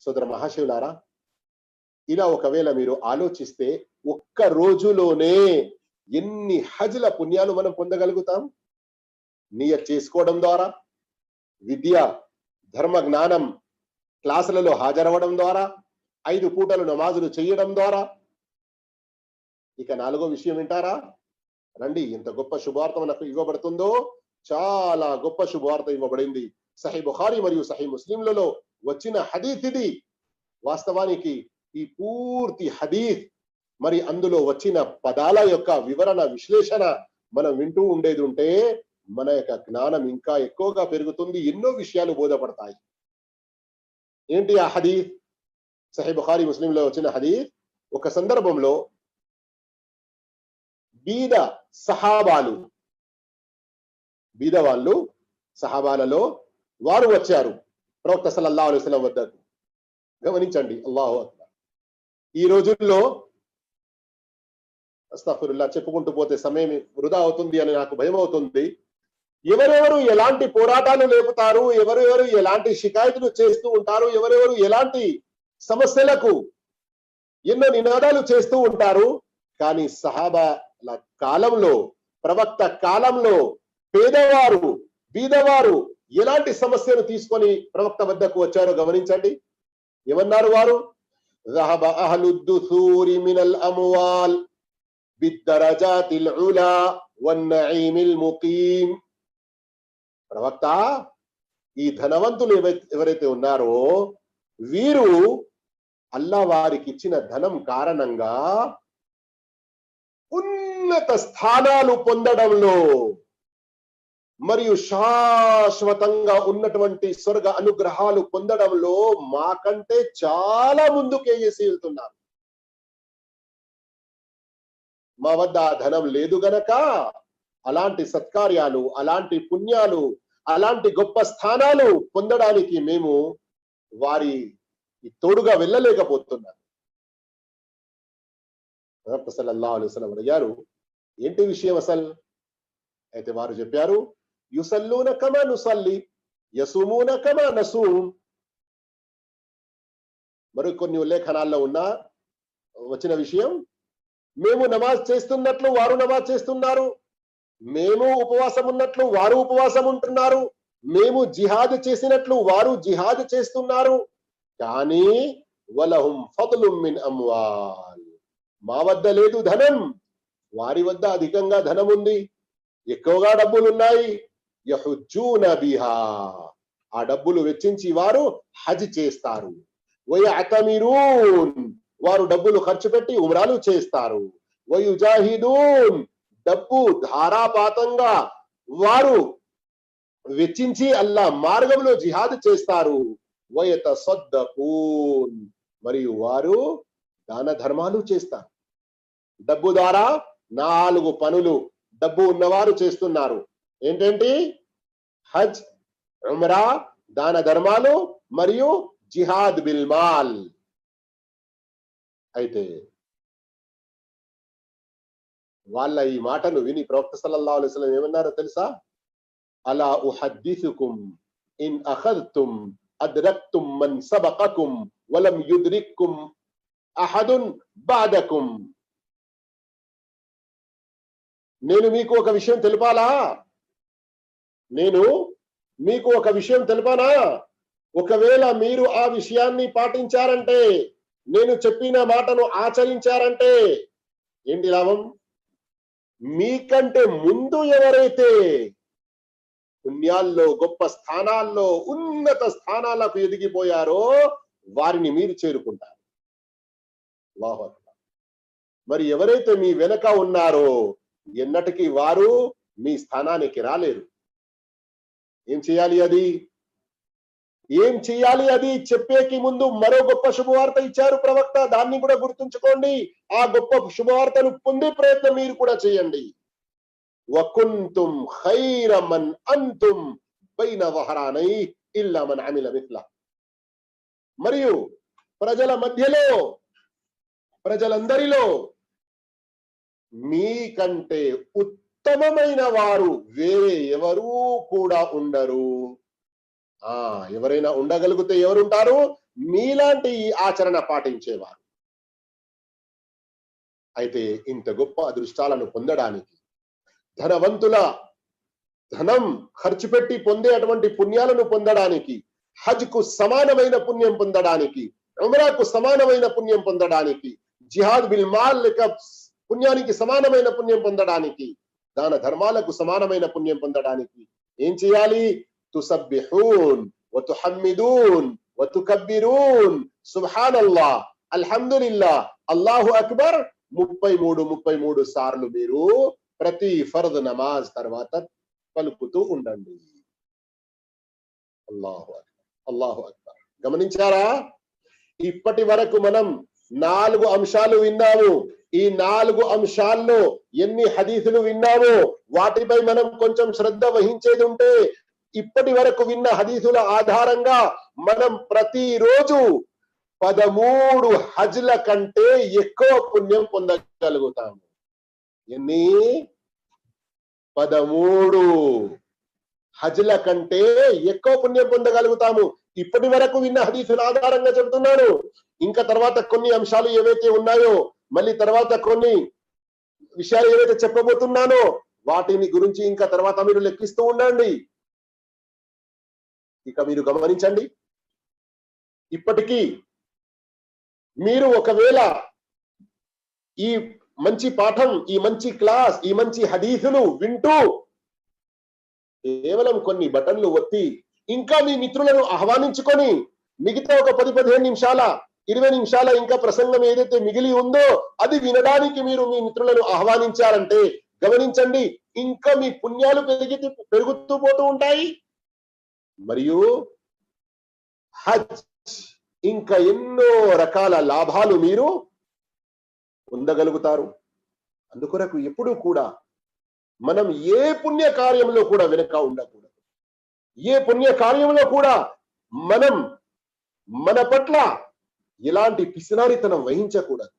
సోదర మహాశివులారా ఇలా ఒకవేళ మీరు ఆలోచిస్తే ఒక్క రోజులోనే ఎన్ని హజ్ల పుణ్యాలు మనం పొందగలుగుతాం? నియత్ చేసుకోవడం ద్వారా విద్య ధర్మ జ్ఞానం క్లాసులలో హాజరవ్వడం ద్వారా ఐదు పూటలు నమాజులు చేయడం ద్వారా. ఇక నాలుగో విషయం వింటారా? రండి ఎంత గొప్ప శుభార్త మనకు ఇవ్వబడుతుందో చాలా గొప్ప శుభార్త ఇవ్వబడింది. సహీ బుఖారి మరియు సహీ ముస్లింలలో వచ్చిన హదీత్ ఇది వాస్తవానికి ఈ పూర్తి హదీత్ మరి అందులో వచ్చిన పదాల యొక్క వివరణ విశ్లేషణ మనం వింటూ ఉండేది ఉంటే మన యొక్క జ్ఞానం ఇంకా ఎక్కువగా పెరుగుతుంది ఎన్నో విషయాలు బోధపడతాయి. ఏంటి ఆ హదీత్? సహీ బుఖారి ముస్లింలో వచ్చిన హదీత్ ఒక సందర్భంలో బీద సహాబాలు బీద వాళ్ళు సహాబాలలో వారు వచ్చారు. ప్రవక్త సల్లల్లా అలైస్లం వద్దకు గమనించండి అల్లాహు అక్బర్. ఈ రోజుల్లో అస్తాఫిరుల్లా చెప్పుకుంటూ పోతే సమయం వృధా అవుతుంది అని నాకు భయం అవుతుంది. ఎవరెవరు ఎలాంటి పోరాటాలు లేపుతారు ఎవరెవరు ఎలాంటి షికాయతులు చేస్తూ ఉంటారు ఎవరెవరు ఎలాంటి సమస్యలకు ఎన్నో నినాదాలు చేస్తూ ఉంటారు. కానీ సహాబాల కాలంలో ప్రవక్త కాలంలో పేదవారు బీదవారు ఎలాంటి సమస్యను తీసుకొని ప్రవక్త వద్దకు వచ్చారో గమనించండి. ఏమన్నారు వారు? ప్రవక్త ఈ ధనవంతులు ఎవరైతే ఉన్నారో వీరు అల్లా వారికి ఇచ్చిన ధనం కారణంగా ఉన్నత స్థానాలు పొందడంలో మరియు శాశ్వతంగా ఉన్నటువంటి స్వర్గ అనుగ్రహాలు పొందడంలో మాకంటే చాలా ముందుకేసి వెళ్తున్నారు. మా వద్ద ఆ ధనం లేదు గనక అలాంటి సత్కార్యాలు అలాంటి పుణ్యాలు అలాంటి గొప్ప స్థానాలు పొందడానికి మేము వారి తోడుగా వెళ్ళలేకపోతున్నాం. ప్రవక్త సల్లల్లాహు అడిగారు ఏంటి విషయం అసలు? అయితే వారు చెప్పారు యుసల్లూన కమా నుసల్లి యసుమూన కమా నసూమ్ మరి కొన్ని ఉల్లేఖనాల్లో ఉన్న వచ్చిన విషయం మేము నమాజ్ చేస్తున్నట్లు వారు నమాజ్ చేస్తున్నారు మేము ఉపవాసం ఉన్నట్లు వారు ఉపవాసం ఉంటున్నారు మేము జిహాద్ చేసినట్లు వారు జిహాద్ చేస్తున్నారు కానీ వలహుం ఫضలు మిన్ అమ్వాల్. మా వద్ద లేదు ధనం వారి వద్ద అధికంగా ధనం ఉంది ఎక్కువగా డబ్బులు ఉన్నాయి యహుజ్జూన బిహా. ఆ డబ్బులు వెచ్చించి వారు హజ్ చేస్తారు. వయఅతమిరూన్. వారు డబ్బులు ఖర్చు పెట్టి ఉమ్రాలు చేస్తారు. వయుజాహిదూన్. డబ్బు ధారాపాతంగా వారు వెచ్చించి అల్లా మార్గంలో జిహాద్ చేస్తారు. వయత సద్దపూన్ మరియు వారు దాన ధర్మాలు చేస్తారు. డబ్బు ద్వారా నాలుగు పనులు డబ్బు ఉన్నవారు చేస్తున్నారు. ఏంటంటే? హజ్ ఉమ్రా దాన ధర్మాలు మరియు జిహాద్ బిల్ మాల్. అయితే వాళ్ళ ఈ మాటను విని ప్రవక్త సల్లల్లాహు అలైహి వసల్లం ఏమన్నారో తెలుసా? అలా ఉహద్దిసుకుం ఇన్ అఖద్తుం అద్రక్తుం మన్ సబకకుం వలం యుద్రిక్కుం అహదున్ బాదకుం. నేను మీకు ఒక విషయం తెలిపాలా? నేను మీకు ఒక విషయం తెలిపానా? ఒకవేళ మీరు ఆ విషయాన్ని పాటించారంటే నేను చెప్పిన మాటను ఆచరించారంటే ఏంటి లాభం? మీకంటే ముందు ఎవరైతే పుణ్యాల్లో గొప్ప స్థానాల్లో ఉన్నత స్థానాలకు ఎదిగిపోయారో వారిని మీరు చేరుకుంటారు. మరి ఎవరైతే మీ వెనక ఉన్నారో ఎన్నటికీ వారు మీ స్థానానికి రాలేరు. ఏం చేయాలి అది? ఏం చేయాలి అది? చెప్పేకి ముందు మరో గొప్ప శుభవార్త ఇచ్చారు ప్రవక్త. దాన్ని కూడా గుర్తుంచుకోండి. ఆ గొప్ప శుభవార్తను పొందే ప్రయత్నం మీరు కూడా చేయండి. వకుంతుం హైరమన్ అంతుం బైన వహరానై ఇల్లామన్ అమిల మిత్ల. మరియు ప్రజల మధ్యలో ప్రజలందరిలో మీకంటే ఉత్తమమైన వారు వేరే ఎవరూ కూడా ఉండరు. ఆ ఎవరైనా ఉండగలిగితే ఎవరుంటారు? మీలాంటి ఈ ఆచరణ పాటించేవారు. అయితే ఇంత గొప్ప అదృష్టాలను పొందడానికి ధనవంతుల ధనం ఖర్చు పెట్టి పొందే అటువంటి పుణ్యాలను పొందడానికి హజ్కు సమానమైన పుణ్యం పొందడానికి ఉమరాకు సమానమైన పుణ్యం పొందడానికి జిహాద్ బిల్ మాల్ యొక్క పుణ్యానికి సమానమైన పుణ్యం పొందడానికి దాన ధర్మాలకు సమానమైన పుణ్యం పొందడానికి ఏం చేయాలి? తుసబ్బిహూన్ వతుహమ్మిదూన్ వతుకబ్బిరూన్. సుబ్హానల్లా అల్హమ్దుల్లా అల్లాహు అక్బర్. ముప్పై మూడు ముప్పై మూడు సార్లు మీరు ప్రతి ఫర్ద్ నమాజ్ తర్వాత పలుకుతూ ఉండండి. అల్లాహు అక్బర్. అల్లాహు అక్బర్. గమనించారా? ఇప్పటి వరకు మనం నాలుగు అంశాలు విన్నాము. ఈ నాలుగు అంశాల్లో ఎన్ని హదీసులు విన్నామో వాటిపై మనం కొంచెం శ్రద్ధ వహించేది ఉంటే ఇప్పటి వరకు విన్న హదీసుల ఆధారంగా మనం ప్రతిరోజు పదమూడు హజ్ల కంటే ఎక్కువ పుణ్యం పొందగలుగుతాము ఎన్ని? పదమూడు హజ్ల కంటే ఎక్కువ పుణ్యం పొందగలుగుతాము. ఇప్పటి వరకు విన్న హదీసుల ఆధారంగా చెబుతున్నాను. ఇంకా తర్వాత కొన్ని అంశాలు ఏవైతే ఉన్నాయో మళ్ళీ తర్వాత కొన్ని విషయాలు ఏవైతే చెప్పబోతున్నానో వాటిని గురించి ఇంకా తర్వాత మీరు లెక్కిస్తూ ఉండండి. ఇక మీరు గమనించండి. ఇప్పటికీ మీరు ఒకవేళ ఈ మంచి పాఠం ఈ మంచి క్లాస్ ఈ మంచి హదీసులు వింటూ కేవలం కొన్ని బటన్లు ఒత్తి ఇంకా మీ మిత్రులను ఆహ్వానించుకొని మిగతా ఒక పది పదిహేను నిమిషాల ఇరవై నిమిషాల ఇంకా ప్రసంగం ఏదైతే మిగిలి ఉందో అది వినడానికి మీరు మీ మిత్రులను ఆహ్వానించారంటే గమనించండి ఇంకా మీ పుణ్యాలు పెరిగి పెరుగుతూ పోతూ ఉంటాయి. మరియు హజ్ ఇంకా ఎన్నో రకాల లాభాలు మీరు పొందగలుగుతారు. అందుకొరకు ఎప్పుడూ కూడా మనం ఏ పుణ్య కార్యంలో కూడా వెనుక ఉండకూడదు. ఏ పుణ్య కార్యంలో కూడా మనం మన పట్ల ఎలాంటి పిసినారితనం వహించకూడదు.